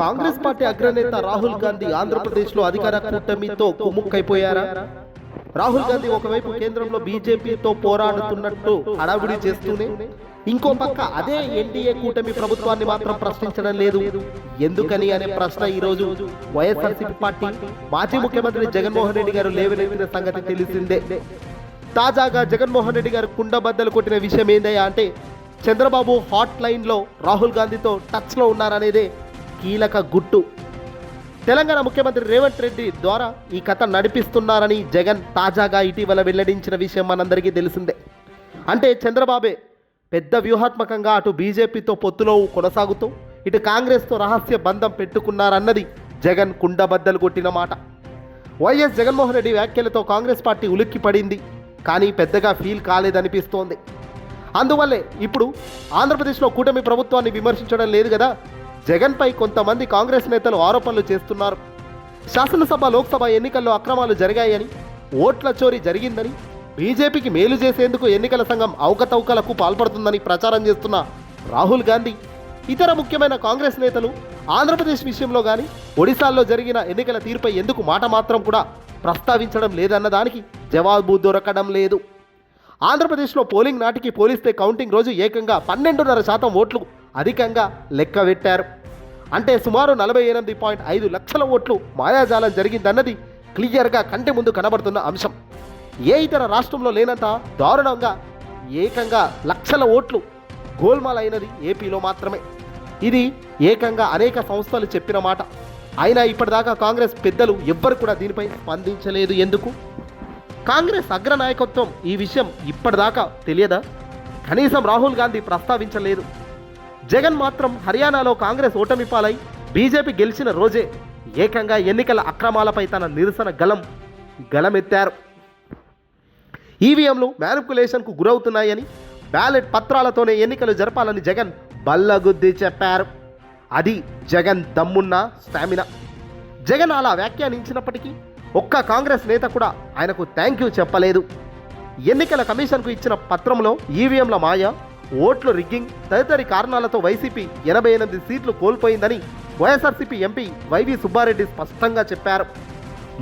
Congress party అగ్రనేత రాహుల్ గాంధీ ఆంధ్రప్రదేశ్లో అధికార కూటమితో కుమ్ముక్కైపోయారా రాహుల్ గాంధీ ఒకవైపు కేంద్రంలో బీజేపీతో పోరాడుతున్నట్టు హడావిడి చేస్తూనే ఇంకో పక్క అదే ఎన్డీఏ కూటమి ప్రభుత్వాన్ని మాత్రం ప్రశ్నించడం లేదు. ఎందుకని అనే ప్రశ్న ఈ రోజు వైఎస్ఆర్సీపీ పార్టీ మాజీ ముఖ్యమంత్రి జగన్మోహన్ రెడ్డి గారు లేవనెత్తిన సంగతి తెలిసిందే. తాజాగా జగన్మోహన్ రెడ్డి గారు కుండబద్దలు కొట్టిన విషయం ఏందయ్యా అంటే చంద్రబాబు హాట్ లైన్లో రాహుల్ గాంధీతో టచ్లో ఉన్నారనేదే కీలక గుట్టు. తెలంగాణ ముఖ్యమంత్రి రేవంత్ రెడ్డి ద్వారా ఈ కథ నడిపిస్తున్నారని జగన్ తాజాగా ఇటీవల వెల్లడించిన విషయం మనందరికీ తెలిసిందే. అంటే చంద్రబాబే పెద్ద వ్యూహాత్మకంగా అటు బీజేపీతో పొత్తులో కొనసాగుతూ ఇటు కాంగ్రెస్తో రహస్య బంధం పెట్టుకున్నారన్నది జగన్ కుండబద్దలు కొట్టిన మాట. వైఎస్ జగన్మోహన్ రెడ్డి వ్యాఖ్యలతో కాంగ్రెస్ పార్టీ ఉలిక్కి పడింది కానీ పెద్దగా ఫీల్ కాలేదనిపిస్తోంది. అందువల్లే ఇప్పుడు ఆంధ్రప్రదేశ్లో కూటమి ప్రభుత్వాన్ని విమర్శించడం లేదు కదా జగన్పై కొంతమంది కాంగ్రెస్ నేతలు ఆరోపణలు చేస్తున్నారు. శాసనసభ లోక్సభ ఎన్నికల్లో అక్రమాలు జరిగాయని ఓట్ల చోరీ జరిగిందని బీజేపీకి మేలు చేసేందుకు ఎన్నికల సంఘం అవకతవకలకు పాల్పడుతుందని ప్రచారం చేస్తున్న రాహుల్ గాంధీ ఇతర ముఖ్యమైన కాంగ్రెస్ నేతలు ఆంధ్రప్రదేశ్ విషయంలో కానీ ఒడిశాల్లో జరిగిన ఎన్నికల తీరుపై ఎందుకు మాట మాత్రం కూడా ప్రస్తావించడం లేదన్న దానికి జవాబు దొరకడం లేదు. ఆంధ్రప్రదేశ్లో పోలింగ్ నాటికి పోలిస్తే కౌంటింగ్ రోజు ఏకంగా పన్నెండున్నర శాతం ఓట్లు అధికంగా లెక్క పెట్టారు అంటే సుమారు నలభై ఎనిమిది పాయింట్ ఐదు లక్షల ఓట్లు మాయాజాలం జరిగిందన్నది క్లియర్గా కంటి ముందు కనబడుతున్న అంశం. ఏ ఇతర రాష్ట్రంలో లేనంత దారుణంగా ఏకంగా లక్షల ఓట్లు గోల్మాలైనది ఏపీలో మాత్రమే. ఇది ఏకంగా అనేక సంస్థలు చెప్పిన మాట. అయినా ఇప్పటిదాకా కాంగ్రెస్ పెద్దలు ఎవ్వరు కూడా దీనిపై స్పందించలేదు ఎందుకు? కాంగ్రెస్ అగ్ర నాయకత్వం ఈ విషయం ఇప్పటిదాకా తెలియదా? కనీసం రాహుల్ గాంధీ ప్రస్తావించలేదు. జగన్ మాత్రం హర్యానాలో కాంగ్రెస్ ఓటమి పాలై బీజేపీ గెలిచిన రోజే ఏకంగా ఎన్నికల అక్రమాలపై తన నిరసన గలం గలమెత్తారు ఈవీఎంలు మ్యానిపులేషన్కు గురవుతున్నాయని బ్యాలెట్ పత్రాలతోనే ఎన్నికలు జరపాలని జగన్ బల్లగుద్ది చెప్పారు. అది జగన్ దమ్మున్న స్టామినా. జగన్ అలా వ్యాఖ్యానించినప్పటికీ ఒక్క కాంగ్రెస్ నేత కూడా ఆయనకు థ్యాంక్ యూ చెప్పలేదు. ఎన్నికల కమిషన్కు ఇచ్చిన పత్రంలో ఈవీఎంల మాయ ఓట్లు రిగ్గింగ్ తదితరి కారణాలతో వైసీపీ ఎనభై ఎనిమిది సీట్లు కోల్పోయిందని వైఎస్ఆర్సీపీ ఎంపీ వైవి సుబ్బారెడ్డి స్పష్టంగా చెప్పారు.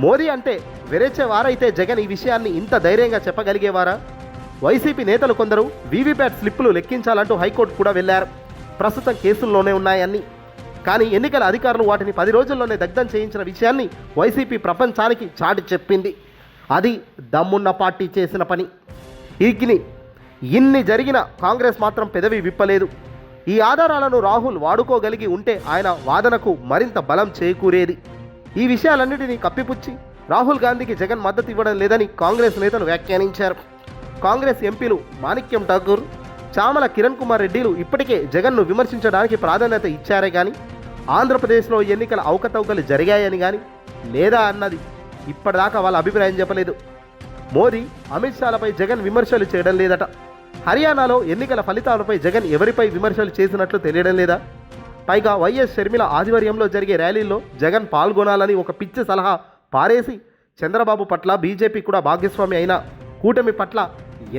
మోదీ అంటే వెరేచేవారైతే జగన్ ఈ విషయాన్ని ఇంత ధైర్యంగా చెప్పగలిగేవారా? వైసీపీ నేతలు కొందరు వీవీప్యాట్ స్లిప్పులు లెక్కించాలంటూ హైకోర్టు కూడా వెళ్ళారు ప్రస్తుతం కేసుల్లోనే ఉన్నాయని కానీ ఎన్నికల అధికారులు వాటిని పది రోజుల్లోనే దగ్ధం చేయించిన విషయాన్ని వైసీపీ ప్రపంచానికి చాటి చెప్పింది. అది దమ్మున్న పార్టీ చేసిన పని. ఇకిని ఇన్ని జరిగిన కాంగ్రెస్ మాత్రం పెదవి విప్పలేదు. ఈ ఆధారాలను రాహుల్ వాడుకోగలిగి ఉంటే ఆయన వాదనకు మరింత బలం చేకూరేది. ఈ విషయాలన్నిటినీ కప్పిపుచ్చి రాహుల్ గాంధీకి జగన్ మద్దతు ఇవ్వడం లేదని కాంగ్రెస్ నేతలు వ్యాఖ్యానించారు. కాంగ్రెస్ ఎంపీలు మాణిక్యం ఠాకూర్ చామల కిరణ్ కుమార్ రెడ్డిలు ఇప్పటికే జగన్ను విమర్శించడానికి ప్రాధాన్యత ఇచ్చారే కానీ ఆంధ్రప్రదేశ్లో ఎన్నికల అవకతవకలు జరిగాయని కానీ లేదా అన్నది ఇప్పటిదాకా వాళ్ళ అభిప్రాయం చెప్పలేదు. మోదీ అమిత్ షాలపై జగన్ విమర్శలు చేయడం లేదట. హర్యానాలో ఎన్నికల ఫలితాలపై జగన్ ఎవరిపై విమర్శలు చేసినట్లు తెలియడం లేదా? పైగా వైఎస్ షర్మిల ఆధ్వర్యంలో జరిగే ర్యాలీల్లో జగన్ పాల్గొనాలని ఒక పిచ్చి సలహా పారేసి చంద్రబాబు పట్ల బీజేపీ కూడా భాగస్వామి అయిన కూటమి పట్ల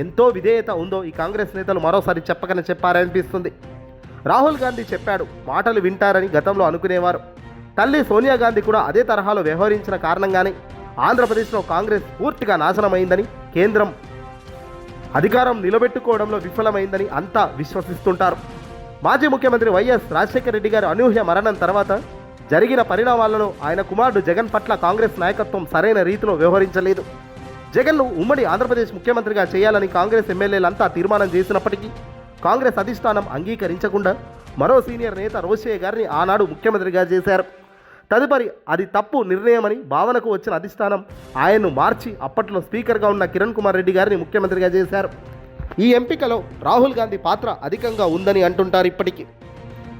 ఎంతో విధేయత ఉందో ఈ కాంగ్రెస్ నేతలు మరోసారి చెప్పకనే చెప్పారనిపిస్తుంది. రాహుల్ గాంధీ చెప్పాడు మాటలు వింటారని గతంలో అనుకునేవారు. తల్లి సోనియా గాంధీ కూడా అదే తరహాలో వ్యవహరించిన కారణంగానే ఆంధ్రప్రదేశ్లో కాంగ్రెస్ పూర్తిగా నాశనమైందని కేంద్రం అధికారం నిలబెట్టుకోవడంలో విఫలమైందని అంతా విశ్వసిస్తుంటారు. మాజీ ముఖ్యమంత్రి వైఎస్ రాజశేఖర రెడ్డి గారి అనూహ్య మరణం తర్వాత జరిగిన పరిణామాలను ఆయన కుమారుడు జగన్ పట్ల కాంగ్రెస్ నాయకత్వం సరైన రీతిలో వ్యవహరించలేదు. జగన్ను ఉమ్మడి ఆంధ్రప్రదేశ్ ముఖ్యమంత్రిగా చేయాలని కాంగ్రెస్ ఎమ్మెల్యేలంతా తీర్మానం చేసినప్పటికీ కాంగ్రెస్ అధిష్టానం అంగీకరించకుండా మరో సీనియర్ నేత రోషయ్య గారిని ఆనాడు ముఖ్యమంత్రిగా చేశారు. తదుపరి అది తప్పు నిర్ణయమని భావనకు వచ్చిన అధిష్టానం ఆయన్ను మార్చి అప్పట్లో స్పీకర్గా ఉన్న కిరణ్ కుమార్ రెడ్డి గారిని ముఖ్యమంత్రిగా చేశారు. ఈ ఎంపికలో రాహుల్ గాంధీ పాత్ర అధికంగా ఉందని అంటుంటారు ఇప్పటికీ.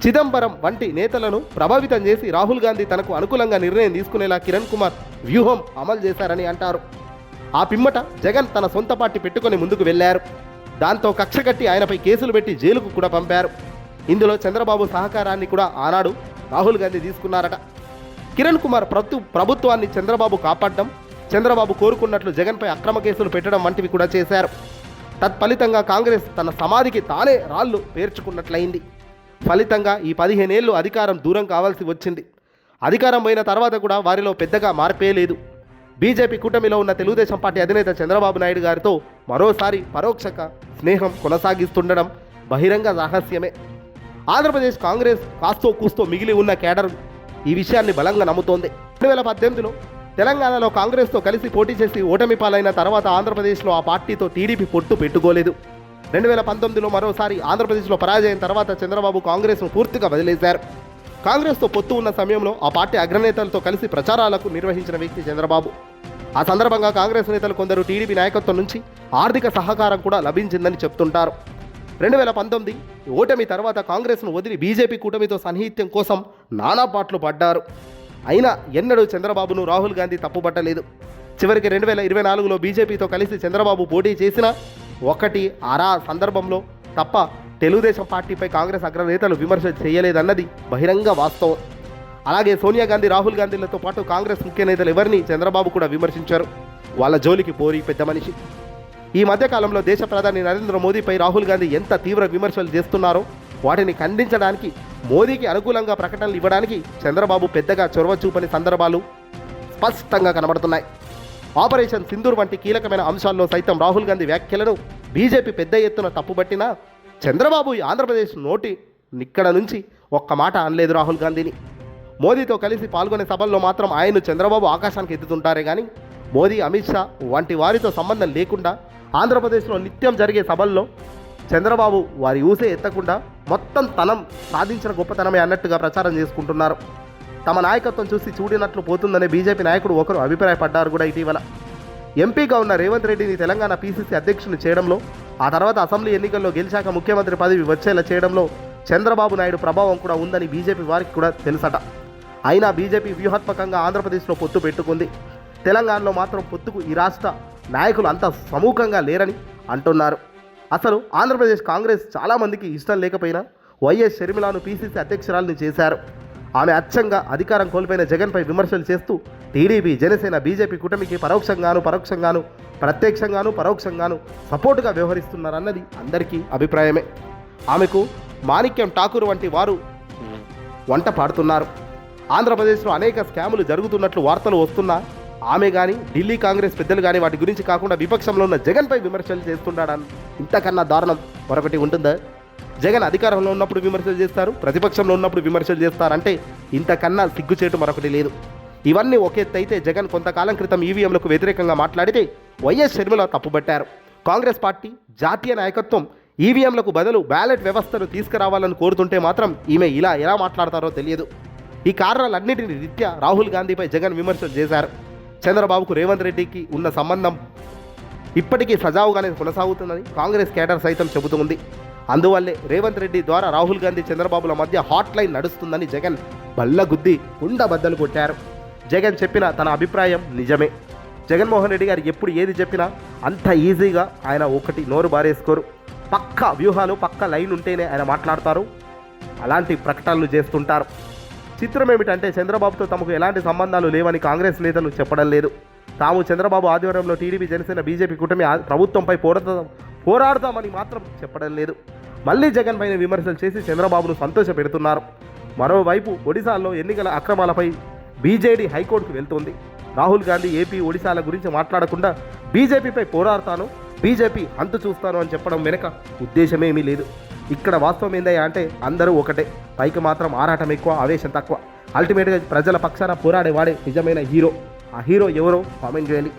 చిదంబరం వంటి నేతలను ప్రభావితం చేసి రాహుల్ గాంధీ తనకు అనుకూలంగా నిర్ణయం తీసుకునేలా కిరణ్ కుమార్ వ్యూహం అమలు చేశారని అంటారు. ఆ పిమ్మట జగన్ తన సొంత పార్టీ పెట్టుకొని ముందుకు వెళ్ళారు దాంతో కక్ష కట్టి ఆయనపై కేసులు పెట్టి జైలుకు కూడా పంపారు. ఇందులో చంద్రబాబు సహకారాన్ని కూడా ఆనాడు రాహుల్ గాంధీ తీసుకున్నారట. కిరణ్ కుమార్ ప్రభు ప్రభుత్వాన్ని చంద్రబాబు కాపాడడం చంద్రబాబు కోరుకున్నట్లు జగన్పై అక్రమ కేసులు పెట్టడం వంటివి కూడా చేశారు. తత్ఫలితంగా కాంగ్రెస్ తన సమాధికి తానే రాళ్ళు పేర్చుకున్నట్లయింది. ఫలితంగా ఈ పదిహేనేళ్ళు అధికారం దూరం కావాల్సి వచ్చింది. అధికారం పోయిన తర్వాత కూడా వారిలో పెద్దగా మార్పే లేదు. బీజేపీ కూటమిలో ఉన్న తెలుగుదేశం పార్టీ అధినేత చంద్రబాబు నాయుడు గారితో మరోసారి పరోక్షక స్నేహం కొనసాగిస్తుండడం బహిరంగ రహస్యమే. ఆంధ్రప్రదేశ్ కాంగ్రెస్ కాస్తో కూస్తో మిగిలి ఉన్న కేడర్ ఈ విషయాన్ని బలంగా నమ్ముతోంది. రెండు వేల పద్దెనిమిదిలో తెలంగాణలో కాంగ్రెస్తో కలిసి పోటీ చేసి ఓటమి పాలైన తర్వాత ఆంధ్రప్రదేశ్లో ఆ పార్టీతో టీడీపీ పొట్టు పెట్టుకోలేదు. రెండు వేల పంతొమ్మిదిలో మరోసారి ఆంధ్రప్రదేశ్లో పరాజయం తర్వాత చంద్రబాబు కాంగ్రెస్ను పూర్తిగా వదిలేశారు. కాంగ్రెస్తో పొత్తు ఉన్న సమయంలో ఆ పార్టీ అగ్రనేతలతో కలిసి ప్రచారాలకు నిర్వహించిన వ్యక్తి చంద్రబాబు. ఆ సందర్భంగా కాంగ్రెస్ నేతలు కొందరు టీడీపీ నాయకత్వం నుంచి ఆర్థిక సహకారం కూడా లభించిందని చెప్తుంటారు. రెండు వేల పంతొమ్మిది ఓటమి తర్వాత కాంగ్రెస్ను వదిలి బీజేపీ కూటమితో సన్నిహిత్యం కోసం నానా పాటలు పడ్డారు అయినా ఎన్నడూ చంద్రబాబును రాహుల్ గాంధీ తప్పుపట్టలేదు. చివరికి రెండు వేల ఇరవై నాలుగులో బీజేపీతో కలిసి చంద్రబాబు పోటీ చేసిన ఒకటి అరా సందర్భంలో తప్ప తెలుగుదేశం పార్టీపై కాంగ్రెస్ అగ్రనేతలు విమర్శ చేయలేదన్నది బహిరంగ వాస్తవం. అలాగే సోనియా గాంధీ రాహుల్ గాంధీలతో పాటు కాంగ్రెస్ ముఖ్య నేతలు ఎవరిని చంద్రబాబు కూడా విమర్శించారు. వాళ్ళ జోలికి పోరి పెద్ద మనిషి. ఈ మధ్యకాలంలో దేశ ప్రధాని నరేంద్ర మోదీపై రాహుల్ గాంధీ ఎంత తీవ్ర విమర్శలు చేస్తున్నారో వాటిని ఖండించడానికి మోదీకి అనుకూలంగా ప్రకటనలు ఇవ్వడానికి చంద్రబాబు పెద్దగా చొరవ చూపని సందర్భాలు స్పష్టంగా కనబడుతున్నాయి. ఆపరేషన్ సింధూర్ వంటి కీలకమైన అంశాల్లో సైతం రాహుల్ గాంధీ వ్యాఖ్యలను బీజేపీ పెద్ద ఎత్తున తప్పుపట్టినా చంద్రబాబు ఈ ఆంధ్రప్రదేశ్ నోటి ఇక్కడ నుంచి ఒక్క మాట అనలేదు రాహుల్ గాంధీని. మోదీతో కలిసి పాల్గొనే సభల్లో మాత్రం ఆయన్ను చంద్రబాబు ఆకాశానికి ఎత్తుతుంటారే కానీ మోదీ అమిత్ షా వంటి వారితో సంబంధం లేకుండా ఆంధ్రప్రదేశ్లో నిత్యం జరిగే సభల్లో చంద్రబాబు వారి ఊసే ఎత్తకుండా మొత్తం తనం సాధించిన గొప్పతనమే అన్నట్టుగా ప్రచారం చేసుకుంటున్నారు. తమ నాయకత్వం చూసి చూడినట్లు పోతుందనే బీజేపీ నాయకుడు ఒకరు అభిప్రాయపడ్డారు కూడా ఇటీవల. ఎంపీగా ఉన్న రేవంత్ రెడ్డిని తెలంగాణ పీసీసీ అధ్యక్షుని చేయడంలో ఆ తర్వాత అసెంబ్లీ ఎన్నికల్లో గెలిచాక ముఖ్యమంత్రి పదవి వచ్చేలా చేయడంలో చంద్రబాబు నాయుడు ప్రభావం కూడా ఉందని బీజేపీ వారికి కూడా తెలుసట. అయినా బీజేపీ వ్యూహాత్మకంగా ఆంధ్రప్రదేశ్లో పొత్తు పెట్టుకుంది. తెలంగాణలో మాత్రం పొత్తుకు ఈ రాష్ట్ర నాయకులు అంత సమూఖంగా లేరని అంటున్నారు. అసలు ఆంధ్రప్రదేశ్ కాంగ్రెస్ చాలామందికి ఇష్టం లేకపోయినా వైఎస్ షర్మిలాను పీసీసీ అధ్యక్షురాలని చేశారు. ఆమె అచ్చంగా అధికారం కోల్పోయిన జగన్పై విమర్శలు చేస్తూ టీడీపీ జనసేన బీజేపీ కూటమికి పరోక్షంగాను పరోక్షంగాను ప్రత్యక్షంగాను పరోక్షంగాను సపోర్టుగా వ్యవహరిస్తున్నారన్నది అందరికీ అభిప్రాయమే. ఆమెకు మాణిక్యం ఠాకూర్ వంటి వారు వంట పాడుతున్నారు. ఆంధ్రప్రదేశ్లో అనేక స్కాములు జరుగుతున్నట్లు వార్తలు వస్తున్నా ఆమె కానీ ఢిల్లీ కాంగ్రెస్ పెద్దలు కానీ వాటి గురించి కాకుండా విపక్షంలో ఉన్న జగన్పై విమర్శలు చేస్తున్నాడని ఇంతకన్నా దారుణం. మరొకటి ఉంటుందా? జగన్ అధికారంలో ఉన్నప్పుడు విమర్శలు చేస్తారు ప్రతిపక్షంలో ఉన్నప్పుడు విమర్శలు చేస్తారంటే ఇంతకన్నా సిగ్గుచేటు మరొకటి లేదు. ఇవన్నీ ఒకే అయితే జగన్ కొంతకాలం క్రితం ఈవీఎంలకు వ్యతిరేకంగా మాట్లాడితే వైఎస్ షర్మిల తప్పుబట్టారు. కాంగ్రెస్ పార్టీ జాతీయ నాయకత్వం ఈవీఎంలకు బదులు బ్యాలెట్ వ్యవస్థను తీసుకురావాలని కోరుతుంటే మాత్రం ఈమె ఇలా ఎలా మాట్లాడతారో తెలియదు. ఈ కారణాలన్నింటిని రీత్యా రాహుల్ గాంధీపై జగన్ విమర్శలు చేశారు. చంద్రబాబుకు రేవంత్ రెడ్డికి ఉన్న సంబంధం ఇప్పటికీ సజావుగానే కొనసాగుతుందని కాంగ్రెస్ కేడర్ సైతం చెబుతుంది. అందువల్లే రేవంత్ రెడ్డి ద్వారా రాహుల్ గాంధీ చంద్రబాబుల మధ్య హాట్ లైన్ నడుస్తుందని జగన్ బల్లగుద్ది కుండ బద్దలు కొట్టారు. జగన్ చెప్పిన తన అభిప్రాయం నిజమే. జగన్మోహన్ రెడ్డి గారు ఎప్పుడు ఏది చెప్పినా అంత ఈజీగా ఆయన ఒకటి నోరు బారేసుకోరు. పక్క వ్యూహాలు పక్క లైన్ ఉంటేనే ఆయన మాట్లాడతారు. అలాంటి ప్రకటనలు చేస్తుంటారు. చిత్రం ఏమిటంటే చంద్రబాబుతో తమకు ఎలాంటి సంబంధాలు లేవని కాంగ్రెస్ నేతలు చెప్పడం లేదు. తాము చంద్రబాబు ఆధ్వర్యంలో టీడీపీ జనసేన బీజేపీ కూటమి ప్రభుత్వంపై పోరాడతాం పోరాడతామని మాత్రం చెప్పడం లేదు. మళ్ళీ జగన్ పైన విమర్శలు చేసి చంద్రబాబును సంతోష పెడుతున్నారు. మరోవైపు ఒడిశాలో ఎన్నికల అక్రమాలపై బీజేడీ హైకోర్టుకు వెళ్తోంది. రాహుల్ గాంధీ ఏపీ ఒడిశాల గురించి మాట్లాడకుండా బీజేపీపై పోరాడతాను బీజేపీ అంతు చూస్తాను అని చెప్పడం వెనుక ఉద్దేశమేమీ లేదు. ఇక్కడ వాస్తవం ఏందయ్యా అంటే అందరూ ఒకటే. పైకి మాత్రం ఆరాటం ఎక్కువ ఆవేశం తక్కువ. అల్టిమేట్గా ప్రజల పక్షాన పోరాడేవాడే నిజమైన హీరో. ఆ హీరో ఎవరో కామెంట్ చేయండి.